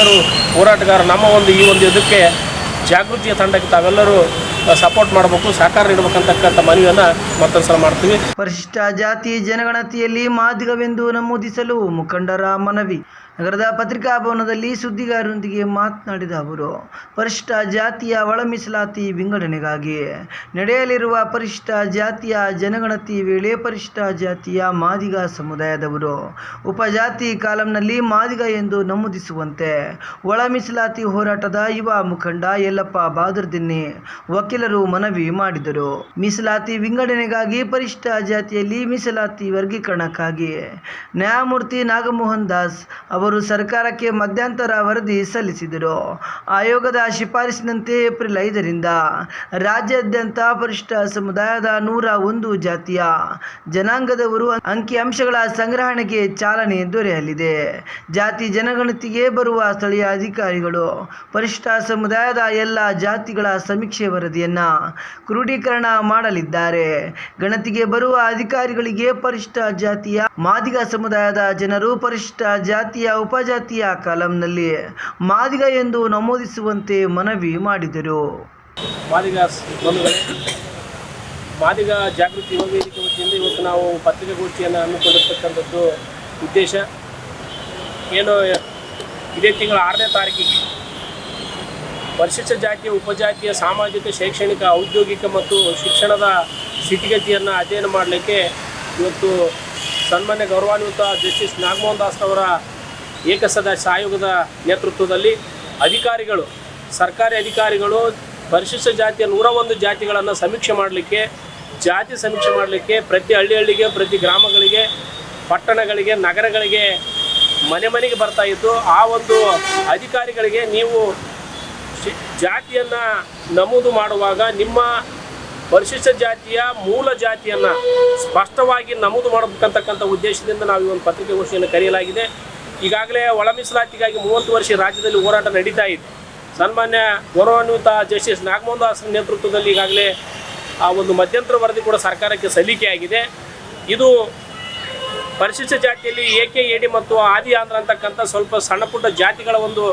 ಹಿರಿಯರು, ಹೋರಾಟಗಾರರು, ನಮ್ಮ ಒಂದು ಈ ಒಂದು ಇದಕ್ಕೆ ಜಾಗೃತಿಯ ತಂಡಕ್ಕೆ ತಾವೆಲ್ಲರೂ ಸಪೋರ್ಟ್ ಮಾಡಬೇಕು, ಸಹಕಾರ ನೀಡಬೇಕಂತಕ್ಕಂಥ ಮನವಿಯನ್ನು ಮತ್ತೊಂದು ಸಲ ಮಾಡ್ತೀವಿ. ಪರಿಶಿಷ್ಟ ಜಾತಿ ಜನಗಣತಿಯಲ್ಲಿ ಮಾದಿಗವೆಂದು ನಮೂದಿಸಲು ಮುಖಂಡರ ಮನವಿ. ನಗರದ ಪತ್ರಿಕಾಭವನದಲ್ಲಿ ಸುದ್ದಿಗಾರರೊಂದಿಗೆ ಮಾತನಾಡಿದ ಅವರು ಪರಿಷ್ಠ ಜಾತಿಯ ಒಳ ಮೀಸಲಾತಿ ವಿಂಗಡಣೆಗಾಗಿ ನಡೆಯಲಿರುವ ಪರಿಷ್ಠ ಜಾತಿಯ ಜನಗಣತಿ ವೇಳೆ ಪರಿಷ್ಠ ಜಾತಿಯ ಮಾದಿಗ ಸಮುದಾಯದವರು, ಉಪಜಾತಿ ಕಾಲಂನಲ್ಲಿ ಮಾದಿಗ ಎಂದು ನಮೂದಿಸುವಂತೆ ಒಳ ಮೀಸಲಾತಿ ಹೋರಾಟದ ಯುವ ಮುಖಂಡ ಯಲ್ಲಪ್ಪ ಬಾದರ್ದಿನ್ನಿ ವಕೀಲರು ಮನವಿ ಮಾಡಿದರು. ಮೀಸಲಾತಿ ವಿಂಗಡಣೆಗಾಗಿ ಪರಿಷ್ಠ ಜಾತಿಯಲ್ಲಿ ಮೀಸಲಾತಿ ವರ್ಗೀಕರಣಕ್ಕಾಗಿ ನ್ಯಾಯಮೂರ್ತಿ ನಾಗಮೋಹನ್ ದಾಸ್ ಅವರು ಸರ್ಕಾರಕ್ಕೆ ಮಧ್ಯಂತರ ವರದಿ ಸಲ್ಲಿಸಿದರು. ಆಯೋಗದ ಶಿಫಾರಸಿನಂತೆ ಏಪ್ರಿಲ್ ಐದರಿಂದ ರಾಜ್ಯಾದ್ಯಂತ ಪರಿಶಿಷ್ಟ ಸಮುದಾಯದ ನೂರ ಒಂದು ಜಾತಿಯ ಜನಾಂಗದವರು ಅಂಕಿಅಂಶಗಳ ಸಂಗ್ರಹಣೆಗೆ ಚಾಲನೆ ದೊರೆಯಲಿದೆ. ಜಾತಿ ಜನಗಣತಿಗೆ ಬರುವ ಸ್ಥಳೀಯ ಅಧಿಕಾರಿಗಳು ಪರಿಶಿಷ್ಟ ಸಮುದಾಯದ ಎಲ್ಲ ಜಾತಿಗಳ ಸಮೀಕ್ಷೆ ವರದಿಯನ್ನು ಕ್ರೋಢೀಕರಣ ಮಾಡಲಿದ್ದಾರೆ. ಗಣತಿಗೆ ಬರುವ ಅಧಿಕಾರಿಗಳಿಗೆ ಪರಿಶಿಷ್ಟ ಜಾತಿಯ ಮಾದಿಗ ಸಮುದಾಯದ ಜನರು ಪರಿಶಿಷ್ಟ ಜಾತಿಯ ಉಪಜಾತಿಯ ಕಾಲಂನಲ್ಲಿ ಮಾದಿಗ ಎಂದು ನಮೂದಿಸುವಂತೆ ಮನವಿ ಮಾಡಿದರು. ಮಾದಿಗ ಮಾದಿಗ ಜಾಗೃತಿ ಯುವ ವೇದಿಕೆ ವತಿಯಿಂದ ಇವತ್ತು ನಾವು ಪತ್ರಿಕಾಗೋಷ್ಠಿಯನ್ನು ಹಮ್ಮಿಕೊಂಡಿರ್ತಕ್ಕಂಥದ್ದು ಉದ್ದೇಶ ಏನು, ಇದೇ ತಿಂಗಳ ಆರನೇ ತಾರೀಕಿಗೆ ಪರಿಶಿಷ್ಟ ಜಾತಿಯ, ಉಪಜಾತಿಯ, ಸಾಮಾಜಿಕ, ಶೈಕ್ಷಣಿಕ, ಔದ್ಯೋಗಿಕ ಮತ್ತು ಶಿಕ್ಷಣದ ಸ್ಥಿತಿಗತಿಯನ್ನು ಅಧ್ಯಯನ ಮಾಡಲಿಕ್ಕೆ ಇವತ್ತು ಸನ್ಮಾನ್ಯ ಗೌರವಾನ್ವಿತ ಜಸ್ಟಿಸ್ ನಾಗಮೋಹನ್ ದಾಸ್ ಅವರ ಏಕಸದಸ್ಯ ಆಯೋಗದ ನೇತೃತ್ವದಲ್ಲಿ ಅಧಿಕಾರಿಗಳು, ಸರ್ಕಾರಿ ಅಧಿಕಾರಿಗಳು ಪರಿಶಿಷ್ಟ ಜಾತಿಯ ನೂರ ಒಂದು ಜಾತಿಗಳನ್ನು ಸಮೀಕ್ಷೆ ಮಾಡಲಿಕ್ಕೆ, ಜಾತಿ ಸಮೀಕ್ಷೆ ಮಾಡಲಿಕ್ಕೆ ಪ್ರತಿ ಹಳ್ಳಿ ಹಳ್ಳಿಗೆ ಪ್ರತಿ ಗ್ರಾಮಗಳಿಗೆ, ಪಟ್ಟಣಗಳಿಗೆ, ನಗರಗಳಿಗೆ ಮನೆ ಮನೆಗೆ ಬರ್ತಾ ಇತ್ತು. ಆ ಒಂದು ಅಧಿಕಾರಿಗಳಿಗೆ ನೀವು ಜಾತಿಯನ್ನು ನಮೂದು ಮಾಡುವಾಗ ನಿಮ್ಮ ಪರಿಶಿಷ್ಟ ಜಾತಿಯ ಮೂಲ ಜಾತಿಯನ್ನು ಸ್ಪಷ್ಟವಾಗಿ ನಮೂದು ಮಾಡಬೇಕಂತಕ್ಕಂಥ ಉದ್ದೇಶದಿಂದ ನಾವು ಈ ಒಂದು ಪತ್ರಿಕಾಗೋಷ್ಠಿಯನ್ನು ಕರೆಯಲಾಗಿದೆ. ಈಗಾಗಲೇ ಒಳ ಮೀಸಲಾತಿಗಾಗಿ ಮೂವತ್ತು ವರ್ಷ ರಾಜ್ಯದಲ್ಲಿ ಹೋರಾಟ ನಡೀತಾ ಇದೆ. ಸನ್ಮಾನ್ಯ ಗೌರವಾನ್ವಿತ ಜಸ್ಟಿಸ್ ನಾಗಮೋಹನ್ ದಾಸ್ ನೇತೃತ್ವದಲ್ಲಿ ಈಗಾಗಲೇ ಆ ಒಂದು ಮಧ್ಯಂತರ ವರದಿ ಕೂಡ ಸರ್ಕಾರಕ್ಕೆ ಸಲ್ಲಿಕೆಯಾಗಿದೆ ಇದು ಪರಿಶಿಷ್ಟ ಜಾತಿಯಲ್ಲಿ ಎ ಕೆ ಎ ಡಿ ಮತ್ತು ಆದಿ ಆಂಧ್ರ ಅಂತಕ್ಕಂಥ ಸ್ವಲ್ಪ ಸಣ್ಣ ಪುಟ್ಟ ಜಾತಿಗಳ ಒಂದು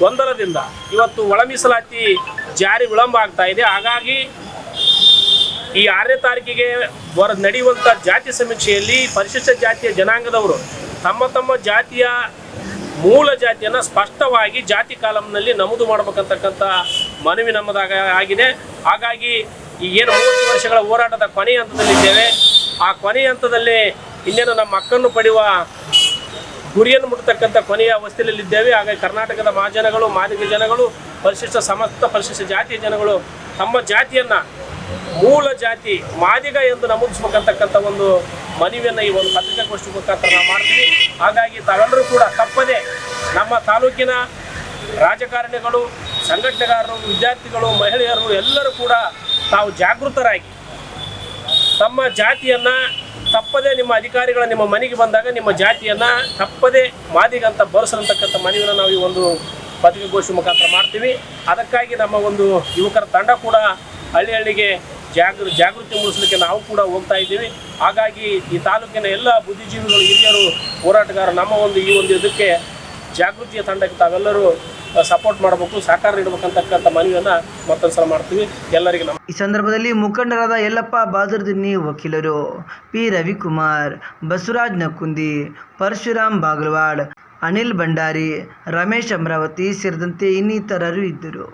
ಗೊಂದಲದಿಂದ ಇವತ್ತು ಒಳ ಮೀಸಲಾತಿ ಜಾರಿ ವಿಳಂಬ ಆಗ್ತಾ ಇದೆ. ಹಾಗಾಗಿ ಈ ಆರನೇ ತಾರೀಕಿಗೆ ಹೊರ ನಡೆಯುವಂಥ ಜಾತಿ ಸಮೀಕ್ಷೆಯಲ್ಲಿ ಪರಿಶಿಷ್ಟ ಜಾತಿಯ ಜನಾಂಗದವರು ತಮ್ಮ ತಮ್ಮ ಜಾತಿಯ ಮೂಲ ಜಾತಿಯನ್ನು ಸ್ಪಷ್ಟವಾಗಿ ಜಾತಿ ಕಾಲಂನಲ್ಲಿ ನಮೂದು ಮಾಡಬೇಕಂತಕ್ಕಂಥ ಮನವಿ ನಮ್ಮದಾಗ ಆಗಿದೆ. ಹಾಗಾಗಿ ಈ ಏನು ಮೂವತ್ತು ವರ್ಷಗಳ ಹೋರಾಟದ ಕೊನೆಯ ಹಂತದಲ್ಲಿದ್ದೇವೆ ಆ ಕೊನೆಯ ಹಂತದಲ್ಲಿ ಇನ್ನೇನು ನಮ್ಮ ಪಡೆಯುವ ಗುರಿಯನ್ನು ಮುಟ್ಟತಕ್ಕಂಥ ಕೊನೆಯ ಅವಸ್ಥೆಯಲ್ಲಿದ್ದೇವೆ ಹಾಗಾಗಿ ಕರ್ನಾಟಕದ ಮಹಾಜನಗಳು, ಮಾದಿಗ ಜನಗಳು, ಪರಿಶಿಷ್ಟ ಸಮಸ್ತ ಪರಿಶಿಷ್ಟ ಜಾತಿಯ ಜನಗಳು ತಮ್ಮ ಜಾತಿಯನ್ನು ಮೂಲ ಜಾತಿ ಮಾದಿಗ ಎಂದು ನಮೂದಿಸ್ಬೇಕಂತಕ್ಕಂಥ ಒಂದು ಮನವಿಯನ್ನು ಈ ಒಂದು ಪತ್ರಿಕಾಗೋಷ್ಠಿ ಮುಖಾಂತರ ನಾವು ಮಾಡ್ತೀವಿ. ಹಾಗಾಗಿ ತಾವೆಲ್ಲರೂ ಕೂಡ ತಪ್ಪದೆ ನಮ್ಮ ತಾಲೂಕಿನ ರಾಜಕಾರಣಿಗಳು, ಸಂಘಟನೆಗಾರರು, ವಿದ್ಯಾರ್ಥಿಗಳು, ಮಹಿಳೆಯರು ಎಲ್ಲರೂ ಕೂಡ ತಾವು ಜಾಗೃತರಾಗಿ ತಮ್ಮ ಜಾತಿಯನ್ನು ತಪ್ಪದೆ ನಿಮ್ಮ ಅಧಿಕಾರಿಗಳ ನಿಮ್ಮ ಮನೆಗೆ ಬಂದಾಗ ನಿಮ್ಮ ಜಾತಿಯನ್ನು ತಪ್ಪದೆ ಮಾದಿಗಂತ ಬರೆಸಿರತಕ್ಕಂಥ ಮನವಿಯನ್ನು ನಾವು ಈ ಒಂದು ಪತ್ರಿಕಾಗೋಷ್ಠಿ ಮುಖಾಂತರ ಮಾಡ್ತೀವಿ. ಅದಕ್ಕಾಗಿ ನಮ್ಮ ಒಂದು ಯುವಕರ ತಂಡ ಕೂಡ ಹಳ್ಳಿ ಹಳ್ಳಿಗೆ ಜಾಗೃ, ಜಾಗೃತಿ ಮೂಡಿಸಲಿಕ್ಕೆ ನಾವು ಕೂಡ ಹೋಗ್ತಾ ಇದ್ದೀವಿ. ಹಾಗಾಗಿ ಈ ತಾಲೂಕಿನ ಎಲ್ಲ ಬುದ್ಧಿಜೀವಿಗಳು, ಹಿರಿಯರು ಹೋರಾಟಗಾರರು ನಮ್ಮ ಒಂದು ಈ ಒಂದು ಇದಕ್ಕೆ ಜಾಗೃತಿಯ ತಂಡಕ್ಕೆ ತಾವೆಲ್ಲರೂ ಸಪೋರ್ಟ್ ಮಾಡಬೇಕು, ಸಹಕಾರ ನೀಡಬೇಕಂತಕ್ಕಂಥ ಮನವಿಯನ್ನು ಮತ್ತೊಂದು ಸಲ ಮಾಡ್ತೀವಿ. ಎಲ್ಲರಿಗೂ ನಮ್ಮ ಈ ಸಂದರ್ಭದಲ್ಲಿ ಮುಖಂಡರಾದ ಯಲ್ಲಪ್ಪ ಬಾದರ್ದಿನ್ನಿ ವಕೀಲರು, ಪಿ. ರವಿಕುಮಾರ್, ಬಸವರಾಜ್ ನಕುಂದಿ ಪರಶುರಾಮ್ ಬಾಗಲವಾಡ್, ಅನಿಲ್ ಭಂಡಾರಿ, ರಮೇಶ್ ಅಮರಾವತಿ ಸೇರಿದಂತೆ ಇನ್ನಿತರರು ಇದ್ದರು.